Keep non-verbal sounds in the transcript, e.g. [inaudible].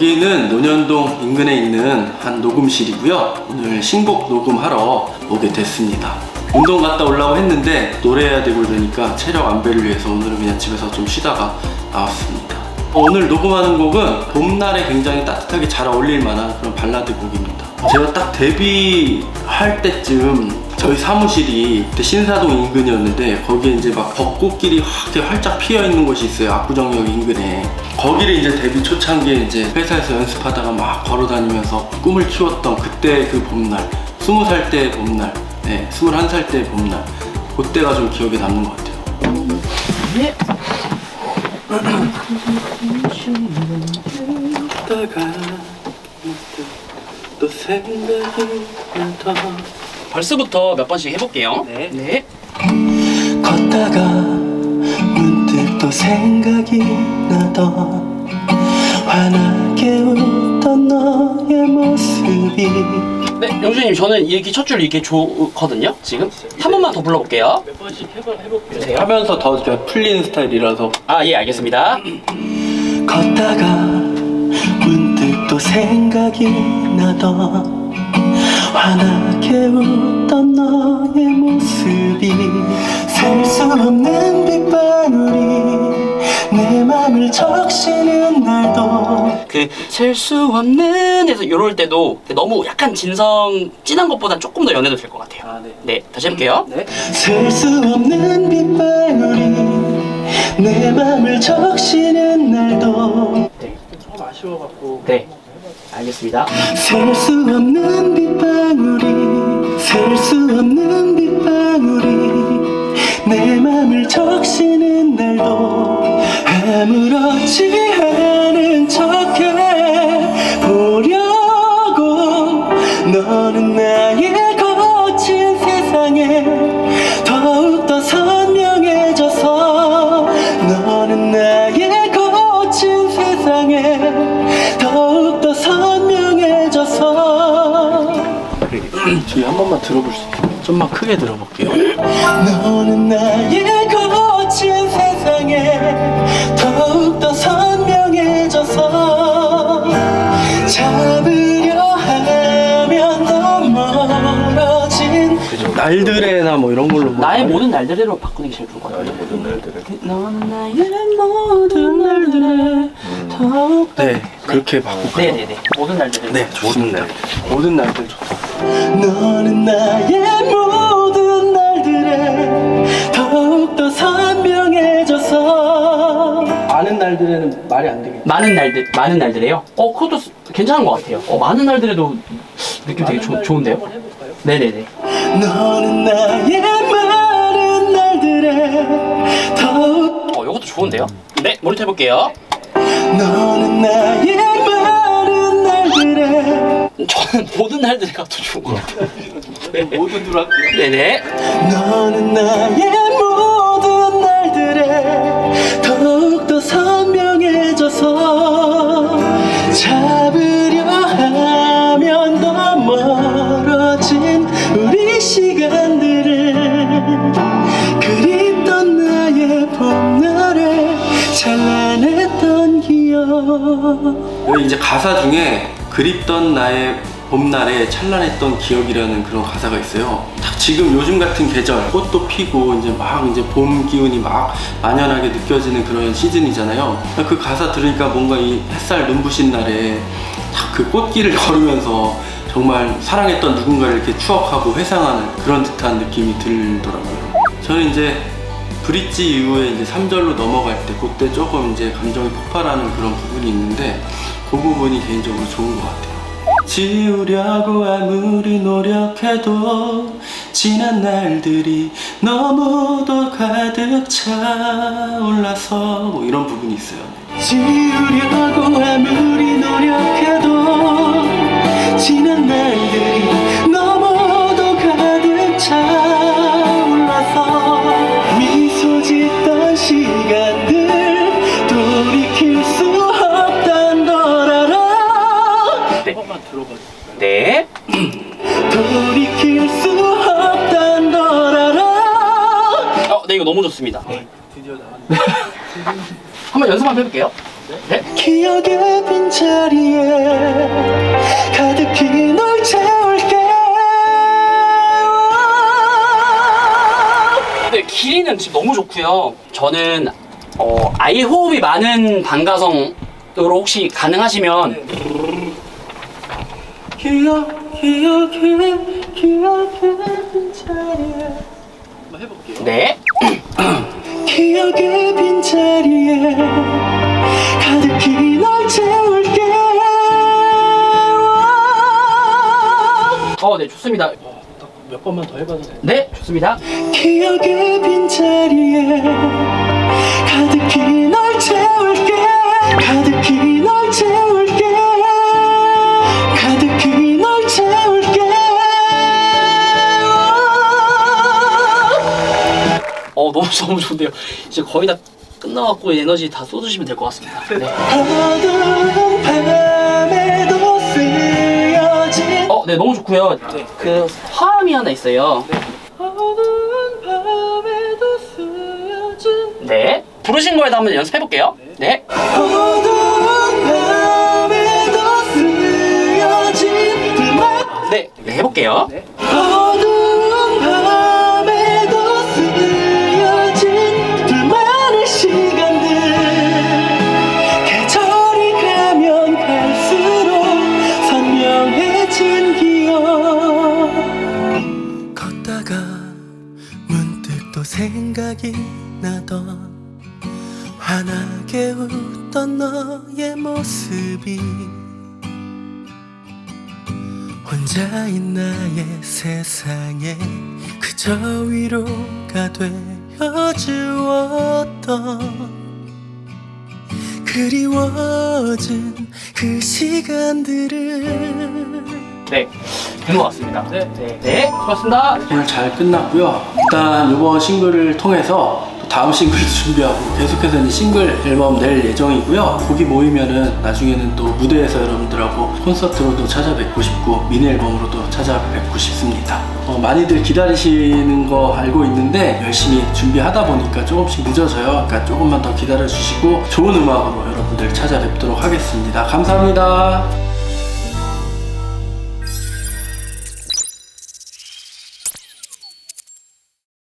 여기는 논현동 인근에 있는 한 녹음실이고요. 오늘 신곡 녹음하러 오게 됐습니다. 운동 갔다 오려고 했는데 노래해야 되고 이러니까 체력 안배를 위해서 오늘은 그냥 집에서 좀 쉬다가 나왔습니다. 오늘 녹음하는 곡은 봄날에 굉장히 따뜻하게 잘 어울릴 만한 그런 발라드 곡입니다. 제가 딱 데뷔할 때쯤 저희 사무실이 그때 신사동 인근이었는데 거기에 이제 막 벚꽃길이 확 되게 활짝 피어 있는 곳이 있어요. 압구정역 인근에. 거기를 이제 데뷔 초창기에 이제 회사에서 연습하다가 막 걸어 다니면서 꿈을 키웠던 그때 그 봄날. 스무 살 때 봄날. 네, 스물한 살 때 봄날. 그때가 좀 기억에 남는 것 같아요. 네. 또 생각이 나더 벌써부터 몇 번씩 해볼게요. 네. 네. 걷다가 문득 또 생각이 나던 환하게 웃던 너의 모습이 네, 영준님 저는 이렇게 첫 줄 이렇게 좋거든요. 지금 한 번만 더 불러볼게요. 몇 번씩 해봐, 해볼게요. 하면서 더좀 풀리는 스타일이라서 아, 예, 알겠습니다. 걷다가 문득 또 생각이 나던 환하게 웃던 너의 모습이 셀 수 없는 빗방울이 내 맘을 적시는 날도 그 셀 수 없는 에서 이럴 때도 너무 약간 진성 진한 것보다 조금 더 연해도 될 것 같아요. 아, 네. 네, 다시 해볼게요. 네. 셀 수 없는 빗방울이 내 맘을 적시는 날도 네, 조금 아쉬워갖고 네, 알겠습니다. 셀 수 없는 빗방울이 셀 수 없는 빗방울이 내 맘을 적시는 날도 들어볼 수 있어요? 좀만 크게 들어볼게요 너는 나의 거친 세상에 더욱더 선명해져서 잡으려 하면 더 멀어진 날들에나 뭐 이런 걸로 나의 모든 날들로 바꾸는 게 제일 좋을 것 같아요. 모든 날들에. 너는 나의 모든 날들에 더욱더 네 그렇게 바꿀까요? 네네네. 모든 날들에. 네, 좋습니다. 모든 날들 좋다. 너는 나의 모든 날들에 더욱더 선명해져서 많은 날들에는 말이 안 되겠다. 많은 날들 많은 날들에요. 어 그것도 스- 괜찮은 것 같아요. 어 많은 날들에도 느낌 되게 좋- 좋은데요. 네네네. 너는 나의 많은 날들에 더욱 어 이것도 좋은데요. 네 모니터 해볼게요. 너는 나의 저는 모든 날들가 더 좋은 것 같아요. 네, 모두 들어갈게요. 네네. 너는 나의 모든 날들에 더욱더 선명해져서 잡으려 하면 더 멀어진 우리 시간들을 그립던 나의 봄날에 찬란했던 기억 이제 가사 중에 그립던 나의 봄날에 찬란했던 기억이라는 그런 가사가 있어요. 딱 지금 요즘 같은 계절 꽃도 피고 이제 막 이제 봄 기운이 막 만연하게 느껴지는 그런 시즌이잖아요. 그 가사 들으니까 뭔가 이 햇살 눈부신 날에 딱 그 꽃길을 [laughs] 걸으면서 정말 사랑했던 누군가를 이렇게 추억하고 회상하는 그런 듯한 느낌이 들더라고요. 저는 이제 브릿지 이후에 이제 3절로 넘어갈 때 그때 조금 이제 감정이 폭발하는 그런 부분이 있는데 그 부분이 개인적으로 좋은 것 같아요. 지우려고 아무리 노력해도 지난 날들이 너무도 가득 차올라서 뭐 이런 부분이 있어요. 지우려고 아무리 노력해도 지난 날들이 어, 네 이거 너무 좋습니다. 드디어 나왔네 [laughs] 한번 연습 한번 해볼게요. 네. 기억의 빈자리에 가득히 널 채울게 네, 길이는 지금 너무 좋고요. 저는 어, 아예 호흡이 많은 반가성으로 혹시 가능하시면 기억 기억의 기억의 빈자리에 한번 해볼게요 네. [clears throat] 네, 좋습니다. 몇 번만 더 해봐도 돼요? 네, 좋습니다. 기억의 빈자리에 가득히 널 채울게 가득히 널 채울게 가득히 널 채울게 어, 너무 [laughs] 너무 좋은데요. 이제 거의 다 끝나갖고 에너지 다 쏟으시면 될 것 같습니다. 네. 어, 네, 너무 좋고요. 그 화음이 하나 있어요. 어두운 밤에도 쓰여진 네. 부르신 거에도 한번 연습해 볼게요. 네. 어두운 밤에도 쓰여진 불만 네. 네, 해볼게요. 어 생각이 나던 환하게 웃던 너의 모습이 혼자인 나의 세상에 그저 위로가 되어 주었던 그리워진 그 시간들을 네. 된 것 같습니다. 네. 네. 네. 수고하셨습니다. 오늘 잘 끝났고요. 일단 이번 싱글을 통해서 또 다음 싱글도 준비하고 계속해서 싱글 앨범 낼 예정이고요. 곡이 모이면은 나중에는 또 무대에서 여러분들하고 콘서트로도 찾아뵙고 싶고 미니 앨범으로도 찾아뵙고 싶습니다. 어, 많이들 기다리시는 거 알고 있는데 열심히 준비하다 보니까 조금씩 늦어져요. 그러니까 조금만 더 기다려 주시고 좋은 음악으로 여러분들 찾아뵙도록 하겠습니다. 감사합니다.